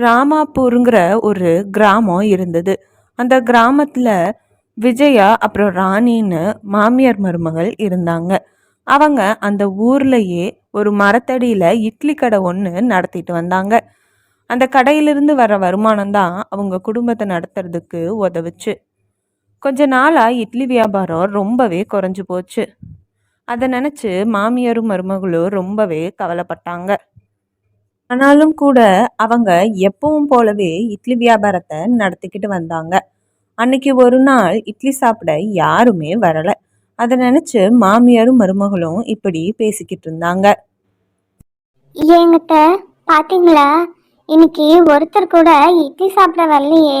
ராமாப்பூருங்கிற ஒரு கிராமம் இருந்தது. அந்த கிராமத்தில் விஜயா அப்புறம் ராணின்னு மாமியார் மருமகள் இருந்தாங்க. அவங்க அந்த ஊர்லேயே ஒரு மரத்தடியில் இட்லி கடை ஒன்று நடத்திட்டு வந்தாங்க. அந்த கடையிலிருந்து வர வருமானம் தான் அவங்க குடும்பத்தை நடத்துறதுக்கு உதவுச்சு. கொஞ்ச நாளாக இட்லி வியாபாரம் ரொம்பவே குறைஞ்சு போச்சு. அதை நினச்சி மாமியாரும் மருமகளும் ரொம்பவே கவலைப்பட்டாங்க. ஆனாலும் கூட அவங்க எப்பவும் போலவே இட்லி வியாபாரத்தை நடத்திக்கிட்டு வந்தாங்க. அன்னைக்கு ஒரு நாள் இட்லி சாப்பிட யாருமே வரலை. அதை நினச்சி மாமியாரும் மருமகளும் இப்படி பேசிக்கிட்டு இருந்தாங்க. ஏங்கிட்ட பாத்தீங்களா? இன்னைக்கு ஒருத்தர் கூட இட்லி சாப்பிட வரலையே.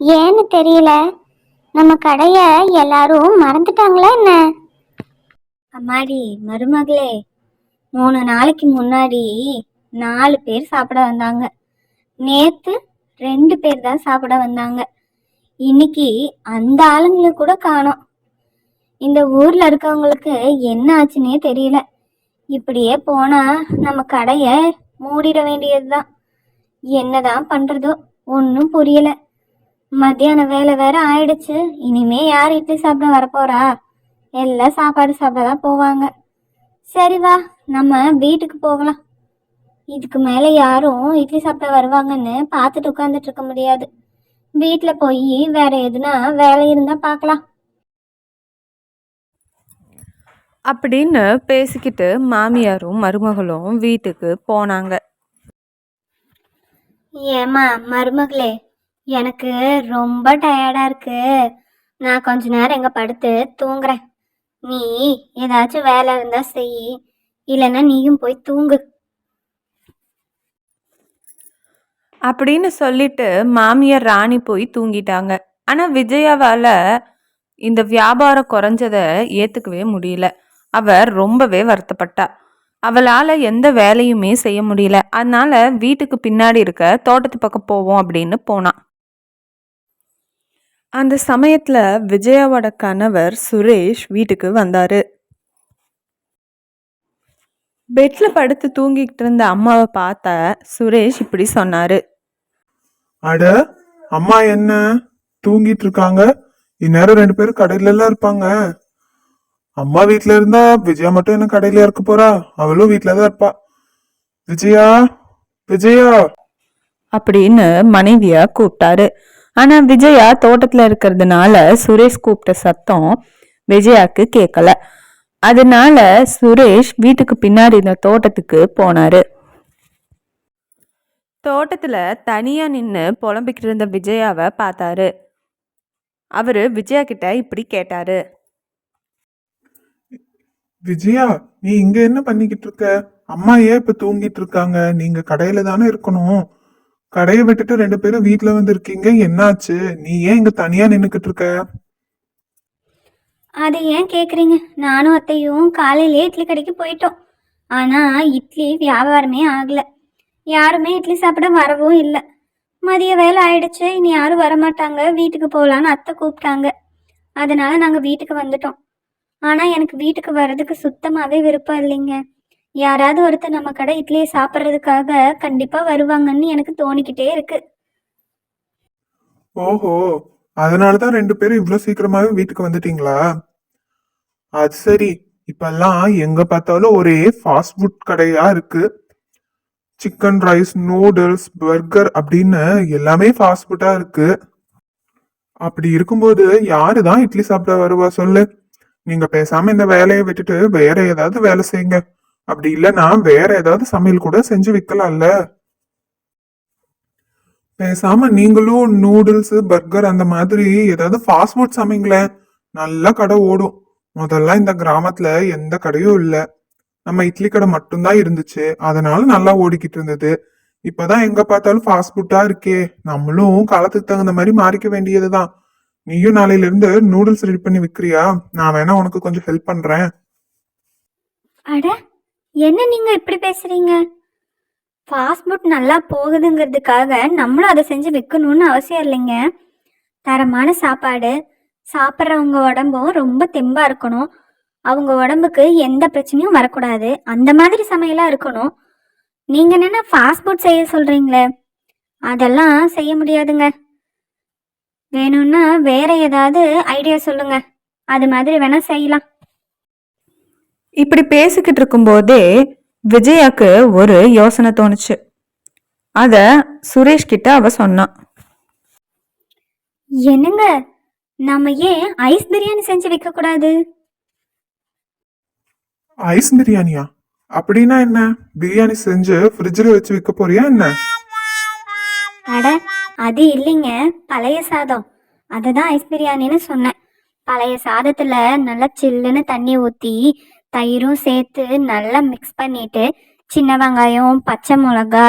ஏன்னு தெரியல. நம்ம கடைய எல்லாரும் மறந்துட்டாங்களா என்ன? அம்மாடி மருமகளே மூணு நாளைக்கு முன்னாடி நாலு பேர் சாப்பிட வந்தாங்க. நேத்து ரெண்டு பேர் தான் சாப்பிட வந்தாங்க. இன்னைக்கு அந்த ஆளுங்களை கூட காணோம். இந்த ஊர்ல இருக்கவங்களுக்கு என்ன ஆச்சுன்னே தெரியல. இப்படியே போனா நம்ம கடைய மூடிட வேண்டியதுதான். என்னதான் பண்றதோ ஒன்றும் புரியல. மத்தியான வேலை வேற ஆயிடுச்சு. இனிமே யார் இட்லி சாப்பிட வரப்போறா? எல்லாம் சாப்பாடு சாப்பிட தான் போவாங்க. சரி வா நம்ம வீட்டுக்கு போகலாம். இதுக்கு மேலே யாரும் இட்லி சாப்பிட வருவாங்கன்னு பார்த்துட்டு உட்காந்துட்டு இருக்க முடியாது. வீட்டில் போய் வேற எதுனா வேலை இருந்தால் பார்க்கலாம். அப்படின்னு பேசிக்கிட்டு மாமியாரும் மருமகளும் வீட்டுக்கு போனாங்க. ஏம்மா மருமகளே எனக்கு ரொம்ப டயர்டா இருக்கு. நான் கொஞ்ச நேரம் எங்க படுத்து தூங்குறேன். நீ ஏதாச்சும் வேலை இருந்தா செய். இல்லைன்னா நீயும் போய் தூங்கு. அப்படின்னு சொல்லிட்டு மாமியார் ராணி போய் தூங்கிட்டாங்க. ஆனால் விஜயாவால் இந்த வியாபாரம் குறைஞ்சதை ஏற்றுக்கவே முடியல. அவர் ரொம்பவே வருத்தப்பட்டா. அவளால் எந்த வேலையுமே செய்ய முடியல. அதனால வீட்டுக்கு பின்னாடி இருக்க தோட்டத்து பக்கம் போவோம் அப்படின்னு போனான் அந்த சமயத்தில் விஜயாவோட கணவர் சுரேஷ் வீட்டுக்கு வந்தார். பெட்டில் படுத்து தூங்கிக்கிட்டு இருந்த அம்மாவை பார்த்த சுரேஷ் இப்படி சொன்னார். அட அம்மா என்ன? தூங்கிட்டு இருக்காங்க இந்நேரம் ரெண்டு பேரும் கடையில எல்லாம் இருப்பாங்க. அம்மா வீட்டுல இருந்தா விஜயா மட்டும் என்ன கடையில இருக்க போறா? அவளும் வீட்டுலதான் தான் இருப்பா. விஜயா? விஜயா? அப்படின்னு மனைவியா கூப்பிட்டாரு. ஆனா விஜயா தோட்டத்துல இருக்கிறதுனால சுரேஷ் கூப்பிட்ட சத்தம் விஜயாக்கு கேட்கல அதனால சுரேஷ் வீட்டுக்கு பின்னாடி இந்த தோட்டத்துக்கு போனாரு. தோட்டத்துல தனியா நின்று புலம்பிக்கிட்டு இருந்த விஜயாவை பார்த்தாரு. அவரு விஜயா கிட்ட இப்படி கேட்டாரு. விஜயா நீ இங்க என்ன பண்ணிக்கிட்டு இருக்க? அம்மா ஏன் இப்ப தூங்கிட்டு இருக்காங்க? நீங்க கடையில தானே இருக்கணும். கடையை விட்டுட்டு ரெண்டு பேரும் வீட்ல வந்து இருக்கீங்க என்னாச்சு? நீ ஏன் இங்க தனியா நின்னுக்கிட்டு இருக்க? அதை ஏன் கேட்குறீங்க நானும் அத்தையும் காலையிலே இட்லி கடைக்கு போயிட்டோம். ஆனால் இட்லி வியாபாரமே ஆகலை. யாருமே இட்லி சாப்பிட வரவும் இல்லை. மதிய வேலை ஆயிடுச்சு இனி யாரும் வரமாட்டாங்க வீட்டுக்கு போகலான்னு அத்தை கூப்பிட்டாங்க. அதனால நாங்கள் வீட்டுக்கு வந்துட்டோம். ஆனால் எனக்கு வீட்டுக்கு வர்றதுக்கு சுத்தமாகவே விருப்பம் இல்லைங்க. யாராவது ஒருத்தர் நம்ம கடை இட்லியை சாப்பிட்றதுக்காக கண்டிப்பாக வருவாங்கன்னு எனக்கு தோணிக்கிட்டே இருக்கு. ஓஹோ அதனாலதான் ரெண்டு பேரும் இவ்வளோ சீக்கிரமாகவே வீட்டுக்கு வந்துட்டீங்களா? அது சரி இப்பெல்லாம் எங்க பார்த்தாலும் ஒரே ஃபாஸ்ட் ஃபுட் கடையா இருக்கு. சிக்கன் ரைஸ் நூடுல்ஸ் பர்கர் அப்படின்னு எல்லாமே ஃபாஸ்ட் ஃபுட்டாக இருக்கு. அப்படி இருக்கும்போது யாரு தான் இட்லி சாப்பிட வருவா சொல்லு? நீங்க பேசாம இந்த வேலையை விட்டுட்டு வேற ஏதாவது வேலை செய்யுங்க. அப்படி இல்லைன்னா வேற ஏதாவது சமையல் கூட செஞ்சு விற்கலாம்ல பேசாம நீங்களும் நூடுல்ஸ் பர்கர் அந்த மாதிரி ஏதாவது ஃபாஸ்ட் ஃபுட் சமைங்களேன். நல்லா கடை ஓடும். முதல்ல இந்த கிராமத்துல எந்த கடையும் இல்லை. நம்ம இட்லி கடை மட்டும்தான் இருந்துச்சு. அதனால நல்லா ஓடிக்கிட்டு இருந்தது. இப்பதான் எங்க பார்த்தாலும் ஃபாஸ்ட் ஃபுட்டா இருக்கே. நம்மளும் காலத்துக்கு தகுந்த மாதிரி மாறிக்க வேண்டியதுதான். நீயும் நாளையில இருந்து நூடுல்ஸ் ரெடி பண்ணி விக்கிறியா? நான் வேணா உனக்கு கொஞ்சம் ஹெல்ப் பண்றேன். அட என்ன நீங்க இப்படி பேசுறீங்க? ஃபாஸ்ட் ஃபுட் நல்லா போகுதுங்கிறதுக்காக நம்மளும் அதை செஞ்சு விற்கணும்னு அவசியம் இல்லைங்க. தரமான சாப்பாடு சாப்பிட்றவங்க உடம்பும் ரொம்ப தெம்பா இருக்கணும். அவங்க உடம்புக்கு எந்த பிரச்சனையும் வரக்கூடாது. அந்த மாதிரி சமையலாக இருக்கணும். நீங்கள் என்னென்ன ஃபாஸ்ட் ஃபுட் செய்ய சொல்கிறீங்களே அதெல்லாம் செய்ய முடியாதுங்க. வேணும்னா வேற ஏதாவது ஐடியா சொல்லுங்க. அது மாதிரி வேணா செய்யலாம். இப்படி பேசிக்கிட்டு இருக்கும்போதே விஜயாக்கு ஒரு யோசனை தோணுச்சு. அத சுரேஷ் கிட்ட அவ சொன்னான். என்னங்க? நம்ம ஏன் ஐஸ் பிரியாணி செஞ்சு வைக்க கூடாது ஐஸ் பிரியாணியா? அப்படின்னா என்ன? பிரியாணி செஞ்சு ஃப்ரிட்ஜில் வச்சு விற்க போறியா என்ன? அட அது இல்லைங்க. பழைய சாதம். அதுதான் ஐஸ் பிரியாணின்னு சொன்னேன். பழைய சாதத்துல நல்லா சில்லுன்னு தண்ணி ஊற்றி தயிரும் சேர்த்து நல்லா மிக்ஸ் பண்ணிட்டு சின்ன வெங்காயம் பச்சை மிளகா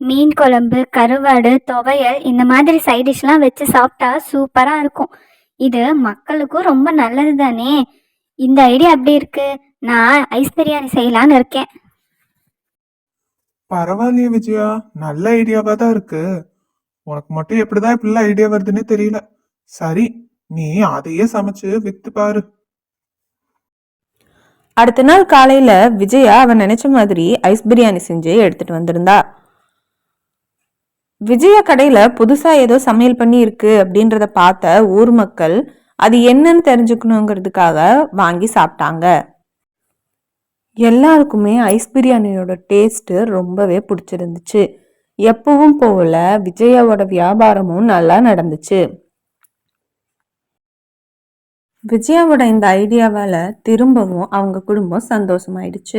மீன் குழம்பு கருவாடு துவையல் இந்த மாதிரி சைடிஷ்லாம் வச்சு சாப்பிட்டா சூப்பராக இருக்கும். இது மக்களுக்கும் ரொம்ப நல்லது தானே இந்த ஐடியா அப்படி இருக்குது நான் ஐஸ் பிரியாணி செய்யலான்னு இருக்கேன். பரவாயில்லையே விஜயா நல்ல ஐடியாவா தான் இருக்கு. உனக்கு மட்டும் எப்படிதான் இப்படிலாம் ஐடியா வருதுன்னே தெரியல. சரி நீ அதையே சமைச்சு வித்து பாரு. அடுத்த நாள் காலையில விஜயா அவன் நினைச்ச மாதிரி ஐஸ் பிரியாணி செஞ்சு எடுத்துட்டு வந்திருந்தா. விஜயா கடையில புதுசா ஏதோ சமையல் பண்ணி இருக்கு அப்படின்றத பார்த்த ஊர் மக்கள் அது என்னன்னு தெரிஞ்சுக்கணுங்கிறதுக்காக வாங்கி சாப்பிட்டாங்க. எல்லாருக்குமே ஐஸ் பிரியாணியோட டேஸ்ட்டு ரொம்பவே பிடிச்சிருந்துச்சு. எப்பவும் போல விஜயாவோட வியாபாரமும் நல்லா நடந்துச்சு. விஜயாவோட இந்த ஐடியாவால திரும்பவும் அவங்க குடும்பம் சந்தோஷமாயிடுச்சு.